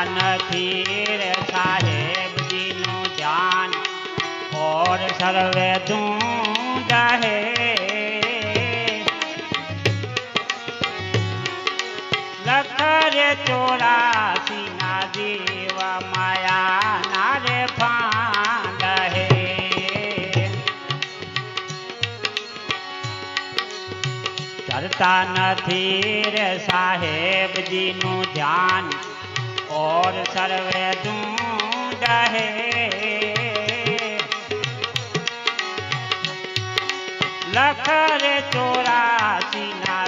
કરતા નથી રે સાહેબજીનું ધ્યાન ઓર સર્વે તું રહે લખ રે ચોરાસી ના જીવ માયા ના રે ફાંદ હે કરતા નથી રે સાહેબજીનું ધ્યાન और सर्वे ढूंढे लखर चोरा सीना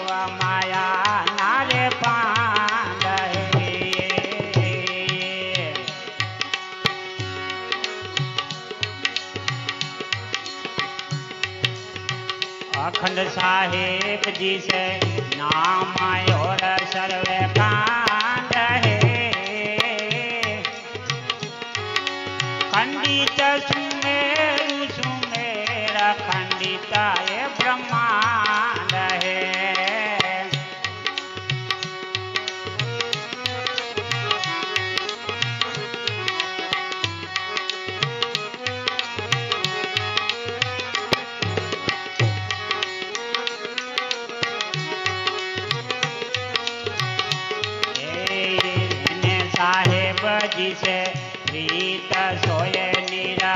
व माया नारे पान अखंड साहेब जी से नाम और सर्वे का खंडित सुमेरा खंडिता ये ब्रह्मांड है। जी से ीता सोय लिरा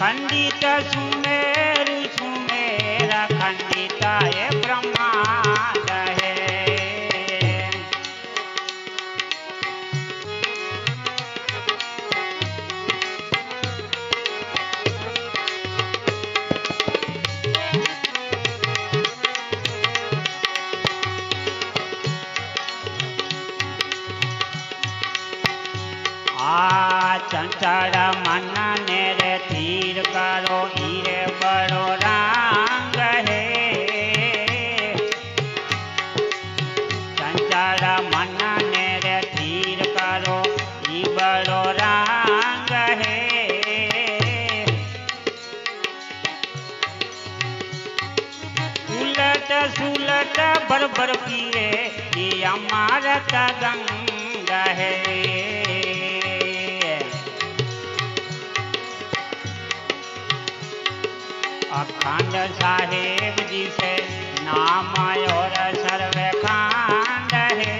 खंडित सुमेरु सुमेर खंडित ये ब्रह्मांड આ ચંચળ મનને રે ધીર કરો હીરે બડો રાંગ હે ચંચળ મનને રે ધીર કરો ઈ બડો રાંગ હે ઉલટ સુલટ બરબર પીએ એ અમારત ગંગ હે अखंड साहेब जी से नाम और सर्वे खांड है।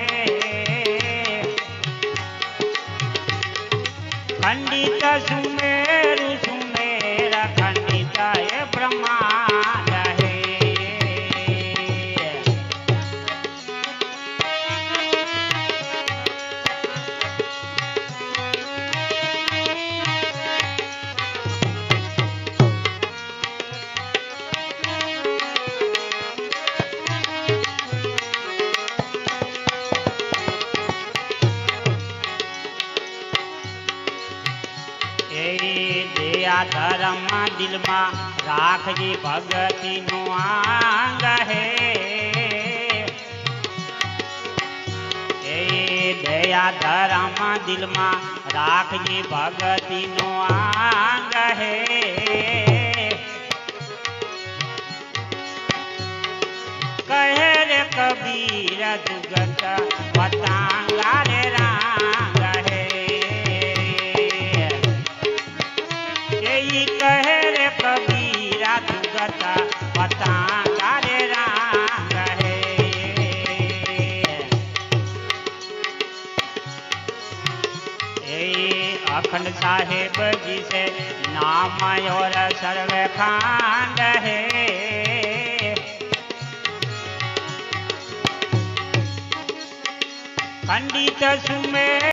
खंडित सुमेरु सुमेर, खंडित है ब्रह्मांड દયા ધર્મ દિલમાં રાખજી ભગતીનું આંગ હે એ દયા ધર્મ દિલમાં રાખજી ભગતીનું આંગ હે કહે રે કબીર दुगत पतांगा रे अखंड साहेब जी से नाम और सर्व खांड है। खंडित सुमे